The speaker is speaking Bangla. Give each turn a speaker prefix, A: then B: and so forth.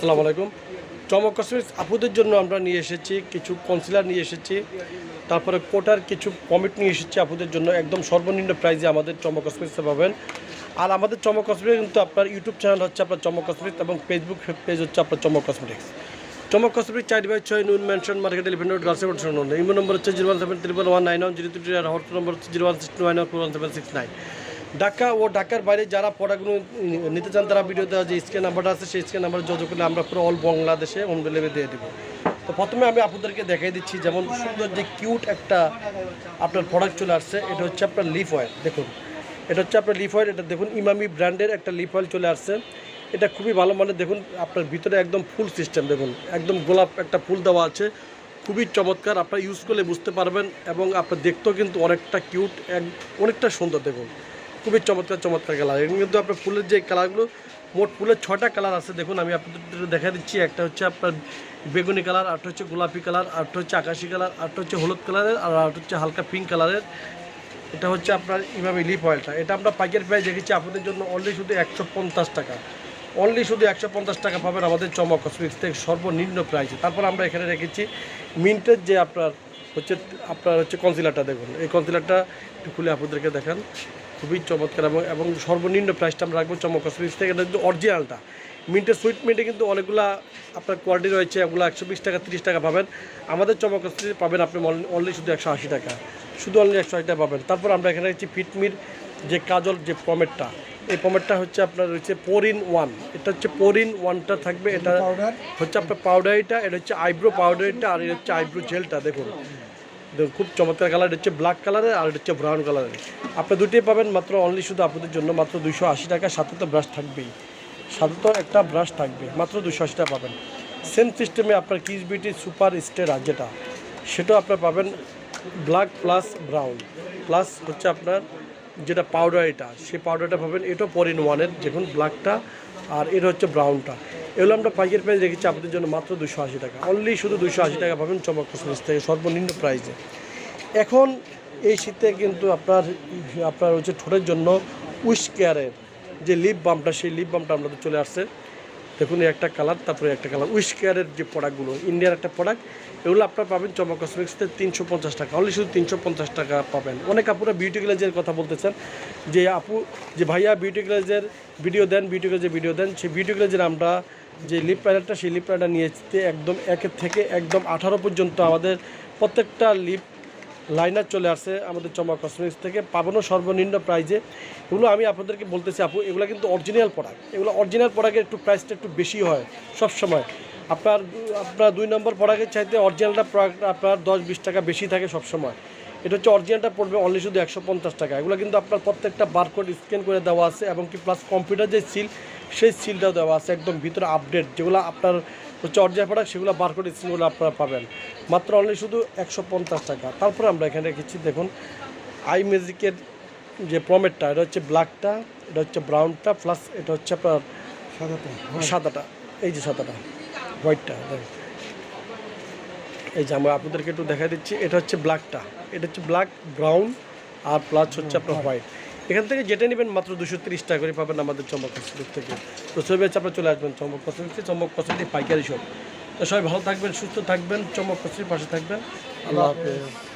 A: আসসালামু আলাইকুম। চমক কসমেটিক্স আপুদের জন্য আমরা নিয়ে এসেছি, কিছু কনসিলার নিয়ে এসেছি, তারপরে কোটার কিছু কমিট নিয়ে এসেছি আপুদের জন্য, একদম সর্বনিম্ন প্রাইজে আমাদের চমক কসমেটিক্সে পাবেন। আর আমাদের চমক কসমেটিক্স কিন্তু আপনার ইউটিউব চ্যানেল হচ্ছে আপনার চমক কসমেটিক্স এবং ফেসবুক পেজ হচ্ছে আপনার চমক কসমেটিক্স চমক কসমেটিক্স চার বাই ছয় নুন mansion market eleven road, girls imo number হচ্ছে zero one seven triple one nine one zero three আর হট নম্বর হচ্ছে zero one six nine one four one seven six nine Dhaka ও ঢাকার বাইরে যারা প্রোডাক্টগুলো নিতে চান, তারা ভিডিও দেওয়া যে স্ক্যান নাম্বারটা আছে, সেই স্ক্যান নাম্বারে যোগাযোগ করলে আমরা পুরো অল বাংলাদেশে হোম ডেলিভারি দিয়ে দেবো। তো প্রথমে আমি আপনাদেরকে দেখাই দিচ্ছি যেমন সুন্দর যে কিউট একটা আপনার প্রোডাক্ট চলে আসছে, এটা হচ্ছে আপনার লিফ অয়েল দেখুন। এটা হচ্ছে আপনার লিফ অয়েল এটা দেখুন, ইমামি ব্র্যান্ডের একটা লিফ অয়েল চলে আসছে। এটা খুবই ভালো মানে দেখুন, আপনার ভিতরে একদম ফুল সিস্টেম দেখুন, একদম গোলাপ একটা ফুল দেওয়া আছে। খুবই চমৎকার, আপনারা ইউজ করলে বুঝতে পারবেন এবং আপনার দেখতেও কিন্তু অনেকটা কিউট অনেকটা সুন্দর, দেখুন। খুবই চমৎকার চমৎকার কালার এগুলো কিন্তু আপনার ফুলের যে কালারগুলো মোট ফুলের ছটা কালার আছে। দেখুন, আমি আপনাদের দেখা দিচ্ছি। একটা হচ্ছে আপনার বেগুনি কালার আরটা হচ্ছে গোলাপি কালার আরটা হচ্ছে আকাশি কালার আরটা হচ্ছে হলুদ কালারের আর আরটা হচ্ছে হালকা পিঙ্ক কালারের এটা হচ্ছে আপনার ইমামি লিপ অয়েলটা এটা আমরা পাইকারি প্রাইস রেখেছি আপনাদের জন্য অনলি শুধু একশো পঞ্চাশ টাকা। অনলি শুধু একশো পঞ্চাশ টাকা পাবেন আমাদের চমক কসমেটিক্স থেকে সর্বনিম্ন প্রাইসে তারপর আমরা এখানে রেখেছি মিন্টের যে আপনার হচ্ছে আপনার হচ্ছে কনসিলারটা দেখুন। এই কনসিলারটা একটু খুলে আপনাদেরকে দেখান। খুবই চমৎকার এবং এবং সর্বনিম্ন প্রাইসটা আমরা রাখব চমক কসমেটিক্স থেকে এটা কিন্তু অরিজিনালটা মিন্টের সুইট মিন্টে কিন্তু অনেকগুলা আপনার কোয়ালিটি রয়েছে এগুলো একশো বিশ টাকা তিরিশ টাকা পাবেন। আমাদের চমক কসমেটিক্স পাবেন আপনি অনলি শুধু একশো আশি টাকা। শুধু অনলি একশো আশি টাকা পাবেন। তারপর আমরা এখানে রেখেছি ফিটমির যে কাজল যে পমেটটা এই পমেটটা হচ্ছে আপনার হচ্ছে পোর ইন ওয়ান এটা হচ্ছে পোর ইন ওয়ানটা থাকবে। এটা হচ্ছে আপনার পাউডারিটা এটা হচ্ছে আইব্রো পাউডারিটা আর এটা হচ্ছে আইব্রো জেলটা দেখুন। খুব চমৎকার কালার হচ্ছে ব্ল্যাক কালারের আর হচ্ছে ব্রাউন কালারের আপনি দুটোই পাবেন মাত্র অনলি শুধু আপনাদের জন্য মাত্র দুশো আশি টাকা, সাথে তো ব্রাশ থাকবেই। সাথে তো একটা ব্রাশ থাকবে, মাত্র দুশো আশি টাকা পাবেন। সেম সিস্টেমে আপনার কিস বিউটি সুপার স্টেরা যেটা, সেটাও আপনার পাবেন ব্ল্যাক প্লাস ব্রাউন প্লাস হচ্ছে আপনার যেটা পাউডার এটা, সেই পাউডারটা পাবেন, এটাও পর ইন ওয়ানের দেখুন ব্ল্যাকটা আর এটা হচ্ছে ব্রাউনটা এগুলো আমরা পাইকারি প্রাইস রেখেছি আপনাদের জন্য মাত্র দুশো আশি টাকা। অনলি শুধু দুশো আশি টাকা পাবেন চমক কসমেটিক্স থেকে সর্বনিম্ন প্রাইসে। এখন এই শীতে কিন্তু আপনার আপনার হচ্ছে ঠোঁটের জন্য উইশ কেয়ারের যে লিপ বামটা সেই লিপ বামটা আমাদের চলে আসছে। দেখুন একটা কালার তারপরে একটা কালার উইশ কেয়ারের যে প্রোডাক্টগুলো ইন্ডিয়ার একটা প্রোডাক্ট এগুলো আপনার পাবেন চমক কসমেটিক্সতে তিনশো পঞ্চাশ টাকা। অনলি শুধু তিনশো পঞ্চাশ টাকা পাবেন। অনেক আপুরা বিউটি গ্লেজের কথা বলতেছেন, যে আপু, যে ভাইয়া বিউটি গ্লেজের ভিডিও দেন বিউটি গ্লেজের ভিডিও দেন, সেই বিউটি গ্লেজের আমরা যে লিপ প্যাডারটা সেই লিপ প্যাডার নিয়ে এসেছি একদম একের থেকে একদম আঠারো পর্যন্ত আমাদের প্রত্যেকটা লিপ লাইনার চলে আসে আমাদের চমক কসমেটিক্স থেকে। পাবনও সর্বনিম্ন প্রাইজে এগুলো আমি আপনাদেরকে বলতেছি আপু, এগুলো কিন্তু অরিজিনাল প্রোডাক্ট এগুলো অরিজিনাল প্রোডাক্টের একটু প্রাইসটা একটু বেশি হয় সব সময় আপনার আপনার দুই নম্বর প্রোডাক্টের চাইতে অরিজিনালটা প্রোডাক্ট আপনার দশ বিশ টাকা বেশি থাকে সব সময় এটা হচ্ছে অরিজিনালটা পড়বে অনলি শুধু একশো পঞ্চাশ টাকা। এগুলো কিন্তু আপনার প্রত্যেকটা বারকোড স্ক্যান করে দেওয়া আছে এবং কি প্লাস কম্পিউটার যে সিল সেই সিলটাও দেওয়া আছে একদম ভিতরে আপডেট যেগুলো আপনার হচ্ছে অরিজিনাল প্রোডাক্ট সেগুলো বারকোড স্ক্যানগুলো আপনারা পাবেন। মাত্র অনলি শুধু একশো পঞ্চাশ টাকা। তারপরে আমরা এখানে রেখেছি দেখুন আই মিউজিকের যে প্রমেটটা এটা হচ্ছে ব্ল্যাকটা এটা হচ্ছে ব্রাউনটা প্লাস এটা হচ্ছে আপনার সাদাটা এই যে সাদাটা হোয়াইটটা দেখুন। এই যে আমরা আপনাদেরকে একটু দেখা দিচ্ছি, এটা হচ্ছে ব্ল্যাকটা এটা হচ্ছে ব্ল্যাক ব্রাউন আর প্লাস হচ্ছে আপনার হোয়াইট এখান থেকে যেটা নেবেন মাত্র দুশো তিরিশ টাকা করে পাবেন আমাদের চমক কসমেটিক থেকে। তো সবাই হচ্ছে আপনার চলে আসবেন চমক কসমেটিক চমক কসমেটিক পাইকারি সব তো সবাই ভালো থাকবেন, সুস্থ থাকবেন চমক কসমেটিক পাশে থাকবেন। আল্লাহ হাফেজ।